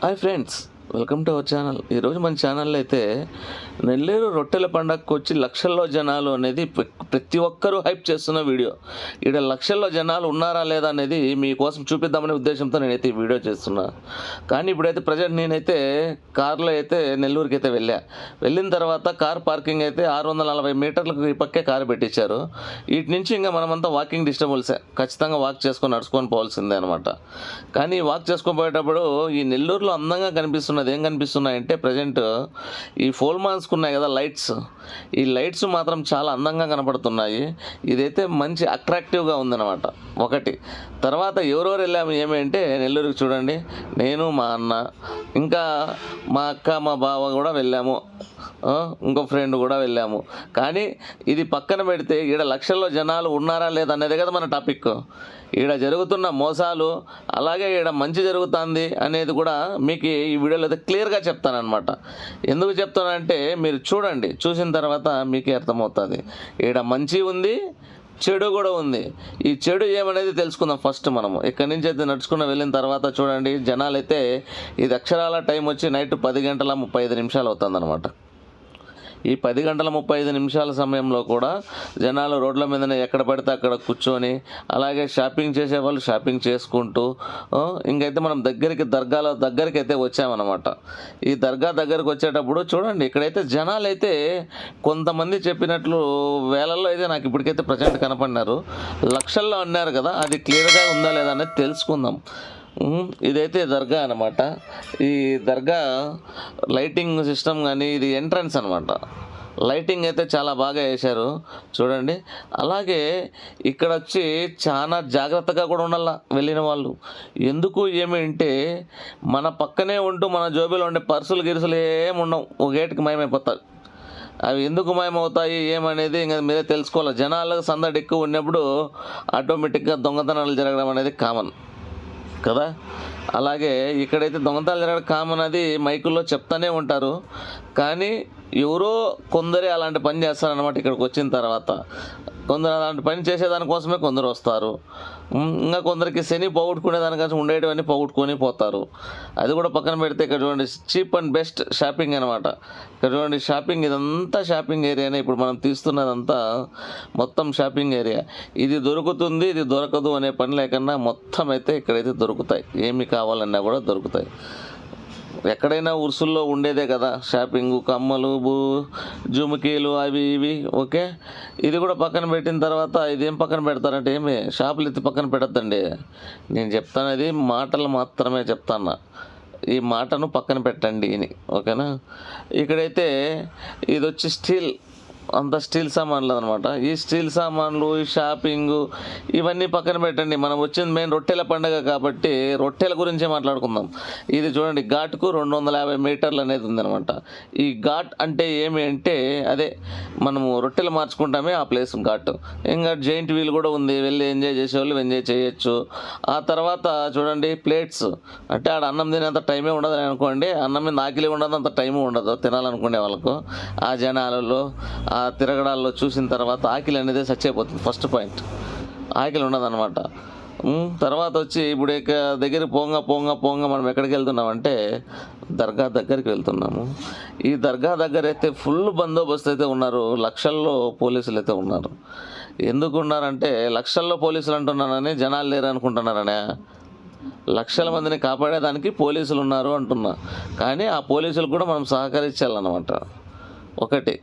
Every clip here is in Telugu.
Hi friends, welcome to our channel. ఈరోజు మన ఛానల్లో అయితే నెల్లూరు రొట్టెల పండగకు వచ్చి లక్షల్లో జనాలు అనేది ప్ర- ప్రతి ఒక్కరూ హైప్ చేస్తున్న వీడియో. ఇక్కడ లక్షల్లో జనాలు ఉన్నారా లేదా అనేది మీకోసం చూపిద్దామనే ఉద్దేశంతో నేనైతే ఈ వీడియో చేస్తున్నా. కానీ ఇప్పుడైతే ప్రజెంట్ నేనైతే కార్లో అయితే నెల్లూరుకి అయితే వెళ్ళా. వెళ్ళిన తర్వాత కార్ పార్కింగ్ అయితే ఆరు వందల నలభై మీటర్లకు ఈ పక్కే కారు పెట్టించారు. వీటి నుంచి ఇంకా మనమంతా వాకింగ్ డిస్టర్బుల్సే ఖచ్చితంగా వాక్ చేసుకొని నడుచుకొని పోవాల్సిందే అనమాట కానీ వాక్ చేసుకొని పోయేటప్పుడు ఈ నెల్లూరులో అందంగా కనిపిస్తున్నది ఏం కనిపిస్తున్నాయంటే ప్రజెంట్ ఈ ఫోల్ మాస్క్ ఉన్నాయి కదా లైట్స్. ఈ లైట్స్ మాత్రం చాలా అందంగా కనపడుతున్నాయి. ఇదైతే మంచి అట్రాక్టివ్గా ఉందన్నమాట. ఒకటి. తర్వాత ఎవరెవరు వెళ్ళాము ఏమి అంటే నెల్లూరుకి చూడండి. నేను మా అన్న ఇంకా మా అక్క మా బావ కూడా వెళ్ళాము. ఇంకో ఫ్రెండ్ కూడా వెళ్ళాము. కానీ ఇది పక్కన పెడితే ఈడ లక్షల్లో జనాలు ఉన్నారా లేదా అనేది కదా మన టాపిక్ ఈడ జరుగుతున్న మోసాలు అలాగే ఈడ మంచి జరుగుతుంది అనేది కూడా మీకు ఈ వీడియోలో అయితే క్లియర్గా చెప్తానమాట ఎందుకు చెప్తానంటే మీరు చూడండి చూసిన తర్వాత మీకే అర్థమవుతుంది. ఈడ మంచి ఉంది చెడు కూడా ఉంది. ఈ చెడు ఏమనేది తెలుసుకుందాం ఫస్ట్ మనము. ఇక్కడి నుంచి అయితే నడుచుకుని వెళ్ళిన తర్వాత చూడండి జనాలు అయితే ఇది అక్షరాల టైం వచ్చి నైట్ పది గంటల ముప్పై ఐదు నిమిషాలు అవుతుందన్నమాట. ఈ పది గంటల ముప్పై ఐదు నిమిషాల సమయంలో కూడా జనాలు రోడ్ల మీదనే ఎక్కడ పడితే అక్కడ కూర్చొని అలాగే షాపింగ్ చేసే వాళ్ళు షాపింగ్ చేసుకుంటూ ఇంకైతే మనం దగ్గరికి దర్గాలో దగ్గరికి అయితే వచ్చామన్నమాట. ఈ దర్గా దగ్గరికి వచ్చేటప్పుడు చూడండి ఇక్కడైతే జనాలు అయితే కొంతమంది చెప్పినట్లు వేలల్లో అయితే నాకు ఇప్పటికైతే ప్రజెంట్ కనపడినారు. లక్షల్లో అన్నారు కదా అది క్లియర్గా ఉందా లేదా అనేది తెలుసుకుందాం. ఇదైతే దర్గా అనమాట ఈ దర్గా లైటింగ్ సిస్టమ్ కానీ ఇది ఎంట్రన్స్ అనమాట లైటింగ్ అయితే చాలా బాగా వేశారు. చూడండి. అలాగే ఇక్కడ వచ్చి చాలా జాగ్రత్తగా కూడా ఉండాల వెళ్ళిన వాళ్ళు. ఎందుకు ఏమి అంటే మన పక్కనే ఉంటూ మన జోబీలో ఉండే పర్సులు గిరుసులు ఏమి ఉండవు. ఒక గేటుకి మయమైపోతాయి. అవి ఎందుకు మాయమవుతాయి? ఏమనేది ఇంకా మీరే తెలుసుకోవాలి? జనాలకు సందడి ఎక్కువ ఉన్నప్పుడు ఆటోమేటిక్గా దొంగతనాలు జరగడం అనేది కామన్. కదా? అలాగే ఇక్కడైతే దొంగతనాలు జరగడం కామన్ అది మైకుల్లో చెప్తానే ఉంటారు. కానీ ఎవరో కొందరే అలాంటి పని చేస్తారనమాట ఇక్కడికి వచ్చిన తర్వాత. కొందరు అలాంటి పని చేసేదానికోసమే కొందరు వస్తారు. ఇంకా కొందరికి శని పోగొట్టుకునే దానికోసం ఉండేటివన్నీ పోగొట్టుకొని పోతారు. అది కూడా పక్కన పెడితే ఇక్కడ చూడండి చీప్ అండ్ బెస్ట్ షాపింగ్ అనమాట ఇక్కడ చూడండి షాపింగ్ ఇదంతా షాపింగ్ ఏరియానే. ఇప్పుడు మనం తీస్తున్నదంతా మొత్తం షాపింగ్ ఏరియా. ఇది దొరుకుతుంది ఇది దొరకదు అనే పని లేకుండా మొత్తం అయితే ఇక్కడైతే దొరుకుతాయి. ఏమి కావాలన్నా కూడా దొరుకుతాయి. ఎక్కడైనా ఉరుసుల్లో ఉండేదే కదా. షాపింగ్ కమ్మలు బూ జుమికీలు అవి ఇవి ఓకే? ఇది కూడా పక్కన పెట్టిన తర్వాత ఇదేం పక్కన పెడతారంటే ఏమి? షాపులు ఎత్తి పక్కన పెట్టద్దండి. నేను చెప్తానది మాటలు మాత్రమే చెప్తాను ఈ మాటను పక్కన పెట్టండి అని ఓకేనా? ఇక్కడైతే ఇది వచ్చి స్టీల్. అంత స్టీల్ సామాన్లు అనమాట ఈ స్టీల్ సామాన్లు ఈ షాపింగ్ ఇవన్నీ పక్కన పెట్టండి. మనం వచ్చింది మెయిన్ రొట్టెల పండుగ కాబట్టి రొట్టెల గురించే మాట్లాడుకుందాం. ఇది చూడండి ఘాట్కు రెండు వందల యాభై మీటర్లు అనేది ఉందన్నమాట. ఈ ఘాట్ అంటే ఏమి అంటే అదే మనము రొట్టెలు మార్చుకుంటామే ఆ ప్లేస్ ఘాట్. ఇంకా జైంట్ వీల్ కూడా ఉంది. వెళ్ళి ఎంజాయ్ చేసేవాళ్ళు ఎంజాయ్ చేయొచ్చు. ఆ తర్వాత చూడండి ప్లేట్స్. అంటే ఆడ అన్నం తినేంత టైమే ఉండదు అనుకోండి అన్నం మీద ఆకిలి ఉండదు అంత టైము ఉండదు. తినాలనుకునే వాళ్ళకు. ఆ జనాలలో ఆ ఆ తిరగడాల్లో చూసిన తర్వాత ఆకిలి అనేది చచ్చిపోతుంది. ఫస్ట్ పాయింట్ ఆకిలి ఉండదన్నమాట. తర్వాత వచ్చి ఇప్పుడు ఇక దగ్గర పోంగా పోంగా పోంగా మనం ఎక్కడికి వెళ్తున్నామంటే దర్గా దగ్గరికి వెళ్తున్నాము. ఈ దర్గా దగ్గర అయితే ఫుల్ బందోబస్తు అయితే ఉన్నారు. లక్షల్లో పోలీసులు అయితే ఉన్నారు. ఎందుకు ఉన్నారంటే లక్షల్లో పోలీసులు అంటున్నానని జనాలు లేరు అనుకుంటున్నారనే. లక్షల మందిని కాపాడేదానికి పోలీసులు ఉన్నారు అంటున్నా. కానీ ఆ పోలీసులు కూడా మనం సహకరించాలన్నమాట. ఒకటి.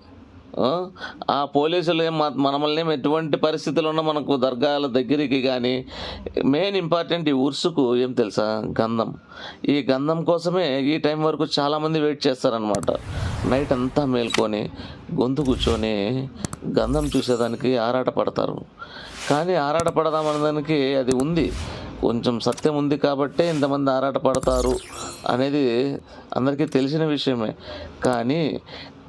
ఆ, పోలీసులు ఏం మనమల్ని ఎటువంటి పరిస్థితులు ఉన్నా మనకు దర్గాల దగ్గరికి కానీ మెయిన్ ఇంపార్టెంట్ ఈ ఉర్సుకు ఏం తెలుసా? గంధం. ఈ గంధం కోసమే ఈ టైం వరకు చాలామంది వెయిట్ చేస్తారనమాట నైట్ అంతా మేల్కొని గొంతు కూర్చొని గంధం చూసేదానికి ఆరాట పడతారు. కానీ ఆరాట పడదామనేదానికి అది ఉంది. కొంచెం సత్యం ఉంది కాబట్టే ఇంతమంది ఆరాట పడతారు అనేది అందరికీ తెలిసిన విషయమే. కానీ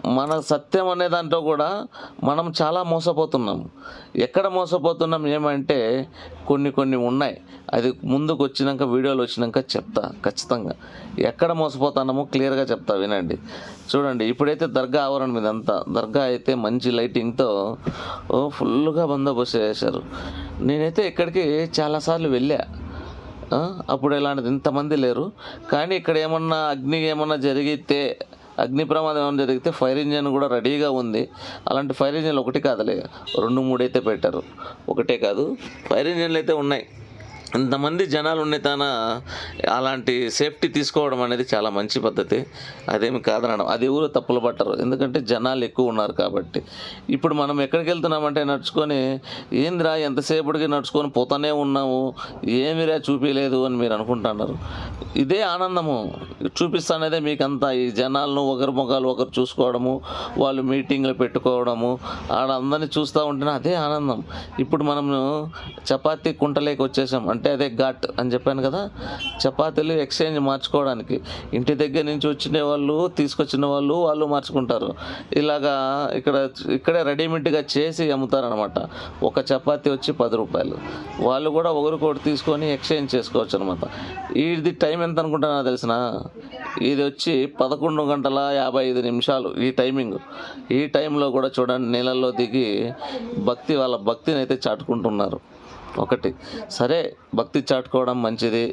మన సత్యం అనే దాంట్లో కూడా మనం చాలా మోసపోతున్నాం. ఎక్కడ మోసపోతున్నాం ఏమంటే కొన్ని కొన్ని ఉన్నాయి. అది ముందుకు వచ్చినాక వీడియోలు వచ్చినాక చెప్తా ఖచ్చితంగా. ఎక్కడ మోసపోతున్నామో క్లియర్గా చెప్తా వినండి. చూడండి ఇప్పుడైతే దర్గా ఆవరణ మీద అంతా దర్గా అయితే మంచి లైటింగ్తో ఫుల్గా బందోబస్తు చేశారు. నేనైతే ఇక్కడికి చాలాసార్లు వెళ్ళా. అప్పుడు ఇలాంటిది ఇంతమంది లేరు. కానీ ఇక్కడ ఏమన్నా అగ్ని ఏమన్నా జరిగితే అగ్ని ప్రమాదం ఏమైనా జరిగితే ఫైర్ ఇంజిన్ కూడా రెడీగా ఉంది. అలాంటి ఫైర్ ఇంజిన్లు ఒకటి కాదులే రెండు మూడు అయితే పెట్టారు. ఒకటే కాదు ఫైర్ ఇంజిన్లు అయితే ఉన్నాయి. ఇంతమంది జనాలు ఉండే తన అలాంటి సేఫ్టీ తీసుకోవడం అనేది చాలా మంచి పద్ధతి. అదేమి కాదనడం అది ఎవరు తప్పులు పట్టరు. ఎందుకంటే జనాలు ఎక్కువ ఉన్నారు కాబట్టి. ఇప్పుడు మనం ఎక్కడికి వెళ్తున్నామంటే నడుచుకొని ఏందిరా ఎంతసేపటికి నడుచుకొని పోతానే ఉన్నాము ఏమిరా చూపించలేదు అని మీరు అనుకుంటున్నారు. ఇదే ఆనందము. చూపిస్తానేదే మీకంతా ఈ జనాలను ఒకరి ముఖాలు ఒకరు చూసుకోవడము వాళ్ళు మీటింగ్లు పెట్టుకోవడము ఆడ అందరినీ చూస్తూ ఉంటేనే అదే ఆనందం. ఇప్పుడు మనము చపాతీ కుంటలేకి వచ్చేసాం అంటే అదే ఘాట్ అని చెప్పాను కదా. చపాతీలు ఎక్స్చేంజ్ మార్చుకోవడానికి. ఇంటి దగ్గర నుంచి వచ్చిన వాళ్ళు తీసుకొచ్చిన వాళ్ళు వాళ్ళు మార్చుకుంటారు. ఇలాగా ఇక్కడ ఇక్కడే రెడీమేడ్గా చేసి అమ్ముతారనమాట ఒక చపాతీ వచ్చి పది రూపాయలు. వాళ్ళు కూడా ఒకరికొకటి తీసుకొని ఎక్స్చేంజ్ చేసుకోవచ్చు అనమాట ఇది టైం ఎంత అనుకుంటానో తెలిసిన? ఇది వచ్చి పదకొండు గంటల యాభై ఐదు నిమిషాలు ఈ టైమింగ్ ఈ టైంలో కూడా చూడండి నీళ్ళల్లో దిగి భక్తి వాళ్ళ భక్తిని అయితే చాటుకుంటున్నారు. ఒకటి. సరే భక్తి చాటుకోవడం మంచిది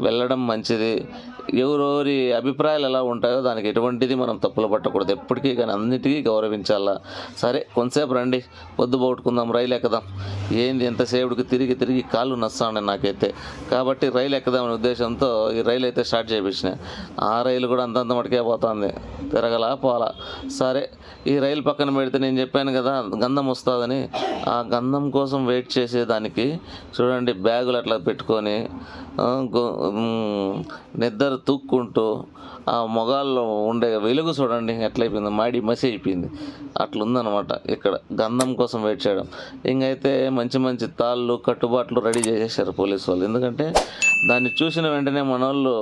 వెళ్ళడం మంచిది. ఎవరెవరి అభిప్రాయాలు ఎలా ఉంటాయో దానికి ఎటువంటిది మనం తప్పులు పట్టకూడదు. ఎప్పటికీ కానీ అన్నిటికీ గౌరవించాలా. సరే కొంతసేపు రండి. పొద్దు పోగొట్టుకుందాం రైలు ఎక్కుదాం. ఏంది ఎంతసేపుడికి తిరిగి తిరిగి కాళ్ళు నస్తాను నాకైతే. కాబట్టి రైలు ఎక్కుదామనే ఉద్దేశంతో ఈ రైలు అయితే స్టార్ట్ చేయించిన ఆ రైలు కూడా అంతంత మటుకే పోతుంది. తిరగలా పోలా. సరే ఈ రైలు పక్కన పెడితే నేను చెప్పాను కదా గంధం వస్తుందని. ఆ గంధం కోసం వెయిట్ చేసేదానికి చూడండి బ్యాగులు అట్లా పెట్టుకొని నిద్ర తూక్కుంటూ ఆ మొగాల్లో ఉండే వెలుగు చూడండి ఎట్లయిపోయింది మాడి మసి అయిపోయింది అట్లుందనమాట ఇక్కడ. గంధం కోసం వెయిట్ చేయడం. ఇంకైతే మంచి మంచి తాళ్ళు కట్టుబాట్లు రెడీ చేసేసారు పోలీసు వాళ్ళు. ఎందుకంటే దాన్ని చూసిన వెంటనే మన వాళ్ళు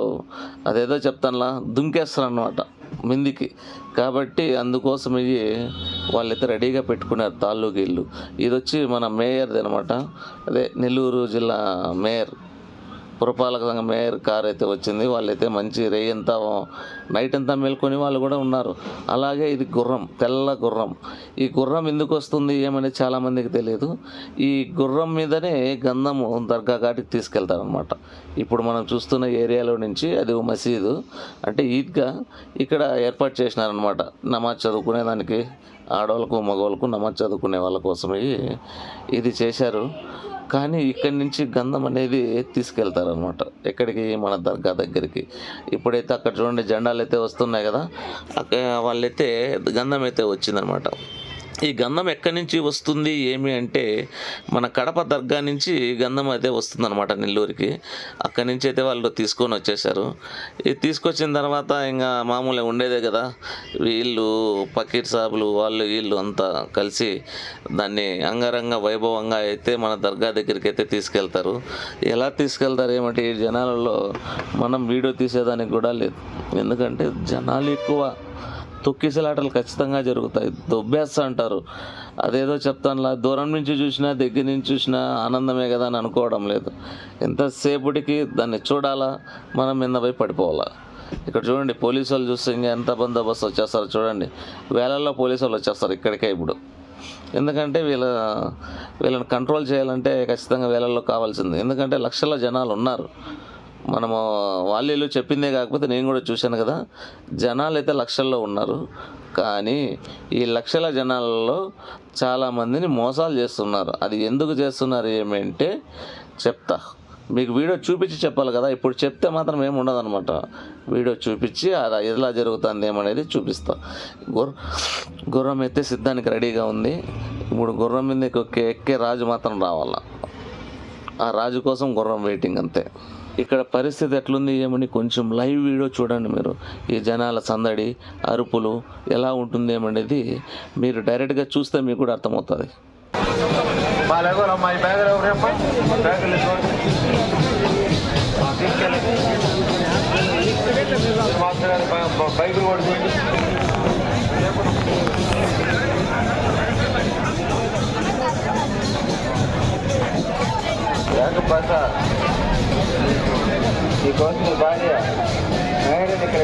అదేదో చెప్తానులా దుంకేస్తారు అనమాట మిందికి. కాబట్టి అందుకోసం ఇది వాళ్ళైతే రెడీగా పెట్టుకున్నారు తాళ్ళు గీళ్ళు ఇది వచ్చి మన మేయర్ది అనమాట అదే నెల్లూరు జిల్లా మేయర్. పురపాలక సంఘ మేయర్ కార్ అయితే వచ్చింది. వాళ్ళైతే మంచి రే అంతా నైట్ అంతా మేల్కొని వాళ్ళు కూడా ఉన్నారు. అలాగే ఇది గుర్రం తెల్ల గుర్రం. ఈ గుర్రం ఎందుకు వస్తుంది ఏమని చాలామందికి తెలియదు. ఈ గుర్రం మీదనే గంధము దర్గా ఘాటికి తీసుకెళ్తారనమాట ఇప్పుడు మనం చూస్తున్న ఏరియాలో నుంచి అది ఓ మసీదు. అంటే ఈద్గా ఇక్కడ ఏర్పాటు చేసినారనమాట నమాజ్ చదువుకునే దానికి ఆడవాళ్ళకు మగవాళ్ళకు నమాజ్ చదువుకునే వాళ్ళ కోసమే ఇది చేశారు. కానీ ఇక్కడి నుంచి గంధం అనేది తీసుకెళ్తారనమాట ఎక్కడికి? మన దర్గా దగ్గరికి. ఇప్పుడైతే అక్కడ చూడండి జెండాలు అయితే వస్తున్నాయి కదా. అక్కడ వాళ్ళైతే గంధం అయితే వచ్చిందనమాట ఈ గంధం ఎక్కడి నుంచి వస్తుంది ఏమి అంటే మన కడప దర్గా నుంచి గంధం అయితే వస్తుందన్నమాట నెల్లూరుకి. అక్కడి నుంచి అయితే వాళ్ళు తీసుకొని వచ్చేసారు ఇది తీసుకొచ్చిన తర్వాత ఇంకా మామూలుగా ఉండేదే కదా. వీళ్ళు పకీర్ సాబులు వాళ్ళు వీళ్ళు అంతా కలిసి దాన్ని అంగరంగ వైభవంగా అయితే మన దర్గా దగ్గరికి అయితే తీసుకెళ్తారు. ఎలా తీసుకెళ్తారు ఏమంటే ఈ జనాలలో మనం వీడియో తీసేదానికి కూడా లేదు. ఎందుకంటే జనాలు ఎక్కువ. తొక్కిసలాటలు ఖచ్చితంగా జరుగుతాయి. దొబ్బేస్తా అంటారు. అదేదో చెప్తానులా దూరం నుంచి చూసినా దగ్గర నుంచి చూసినా ఆనందమే కదా అని అనుకోవడం లేదు. ఎంతసేపటికి దాన్ని చూడాలా? మనం మీద పోయి పడిపోవాలా? ఇక్కడ చూడండి పోలీసు వాళ్ళు చూస్తే ఇంకా ఎంత బందోబస్తు వచ్చేస్తారో చూడండి. వేలల్లో పోలీసు వాళ్ళు వచ్చేస్తారు ఇక్కడికే ఇప్పుడు. ఎందుకంటే వీళ్ళ వీళ్ళని కంట్రోల్ చేయాలంటే ఖచ్చితంగా వేలల్లో కావాల్సింది. ఎందుకంటే లక్షల జనాలు ఉన్నారు. మనము వాళ్ళు చెప్పిందే కాకపోతే నేను కూడా చూశాను కదా. జనాలు అయితే లక్షల్లో ఉన్నారు. కానీ ఈ లక్షల జనాలలో చాలామందిని మోసాలు చేస్తున్నారు. అది ఎందుకు చేస్తున్నారు ఏమంటే చెప్తా. మీకు వీడియో చూపించి చెప్పాలి కదా. ఇప్పుడు చెప్తే మాత్రం ఏమి ఉండదన్నమాట. వీడియో చూపించి అది ఎలా జరుగుతుంది ఏమనేది చూపిస్తా. గుర్ర గుర్రం అయితే సిద్ధానికి రెడీగా ఉంది. ఇప్పుడు గుర్రం మీద ఎక్కే రాజు మాత్రం రావాలా? ఆ రాజు కోసం గుర్రం వెయిటింగ్ అంతే. ఇక్కడ పరిస్థితి ఎట్లుంది ఏమని కొంచెం లైవ్ వీడియో చూడండి మీరు. ఈ జనాల సందడి అరుపులు ఎలా ఉంటుంది ఏమనేది మీరు డైరెక్ట్గా చూస్తే మీకు కూడా అర్థమవుతుంది. వాళ్ళెవరు అమ్మాయి చేయండి ప్రసాద్ నీకోసం నీ భార్య మేడం ఇక్కడ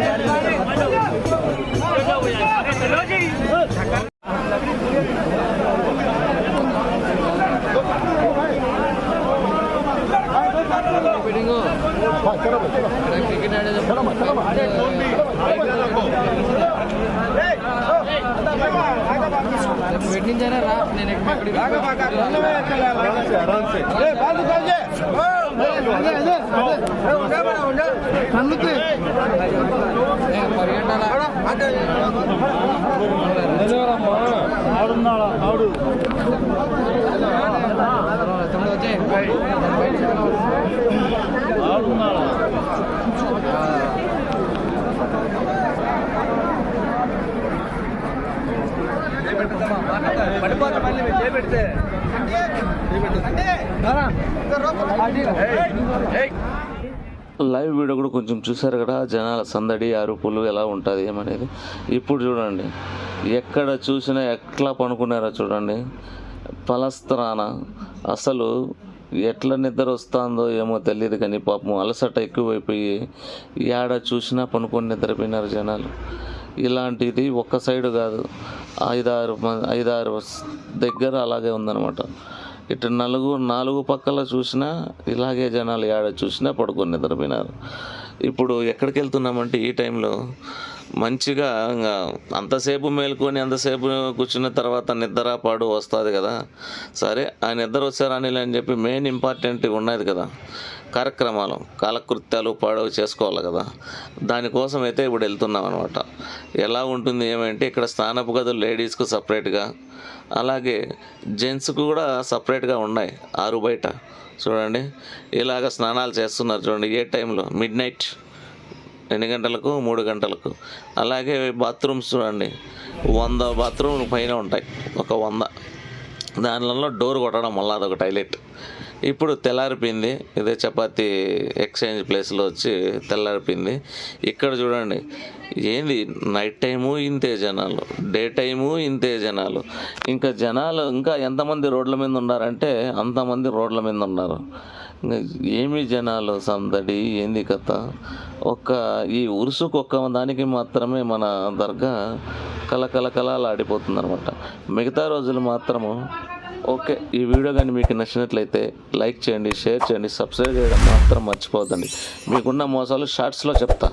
వెయిట్ ఆడు పడిపోతా మళ్ళీ చేపెడితే లైవ్ వీడియో కూడా కొంచెం చూశారు కదా జనాల సందడి అరుపులు ఎలా ఉంటుంది ఏమనేది. ఇప్పుడు చూడండి ఎక్కడ చూసినా ఎట్లా పనుకున్నారో చూడండి. పలస్త్రాన? అసలు ఎట్లా నిద్ర వస్తుందో ఏమో తెలియదు కానీ పాపం అలసట ఎక్కువైపోయి ఏడ చూసినా పనుకొని నిద్రపోయినారు జనాలు. ఇలాంటిది ఒక్క సైడు కాదు ఐదారు ఐదారు దగ్గర అలాగే ఉందన్నమాట. ఇటు నలుగు నాలుగు పక్కల చూసినా ఇలాగే జనాలు ఏడ చూసినా పడుకొని నిద్రపోయినారు. ఇప్పుడు ఎక్కడికి వెళ్తున్నామంటే ఈ టైంలో మంచిగా ఇంకా అంతసేపు మేల్కొని అంతసేపు కూర్చున్న తర్వాత నిద్ర పాడు వస్తుంది కదా. సరే ఆ నిద్ర వచ్చారని అని చెప్పి మెయిన్ ఇంపార్టెంట్ ఉన్నది కదా. కార్యక్రమాలు కాలకృత్యాలు పాడు చేసుకోవాలి కదా. దానికోసం అయితే ఇప్పుడు వెళ్తున్నాం అనమాట ఎలా ఉంటుంది ఏమంటే ఇక్కడ స్నానపు గదులు లేడీస్కు సపరేట్గా అలాగే జెంట్స్కు కూడా సపరేట్గా ఉన్నాయి ఆరు బయట. చూడండి ఇలాగ స్నానాలు చేస్తున్నారు చూడండి ఏ టైంలో మిడ్ నైట్ ఎన్ని గంటలకు మూడు గంటలకు. అలాగే బాత్రూమ్స్ చూడండి. వంద బాత్రూమ్ పైన ఉంటాయి. ఒక వంద. దానిలో డోర్ కొట్టడం వల్ల అదొక టైలెట్ ఇప్పుడు తెల్లారిపోయింది. ఇదే చపాతి ఎక్స్చేంజ్ ప్లేస్లో వచ్చి తెల్లారిపోయింది. ఇక్కడ చూడండి. ఏంది? నైట్ టైము ఇంతే జనాలు. డే టైము ఇంతే జనాలు. ఇంకా జనాలు ఇంకా ఎంతమంది రోడ్ల మీద ఉన్నారంటే అంతమంది రోడ్ల మీద ఉన్నారు. ఏమి జనాలు సందడి? ఏంది కథ? ఒక్క ఈ ఉరుసుకు ఒక్క దానికి మాత్రమే మన దర్గా కలకల కలలాడిపోతుంది అనమాట మిగతా రోజులు మాత్రము ఓకే ఈ వీడియో కానీ మీకు నచ్చినట్లయితే లైక్ చేయండి షేర్ చేయండి సబ్స్క్రైబ్ చేయడం మాత్రం మర్చిపోవద్దండి. మీకున్న మోసాలు షార్ట్స్లో చెప్తా.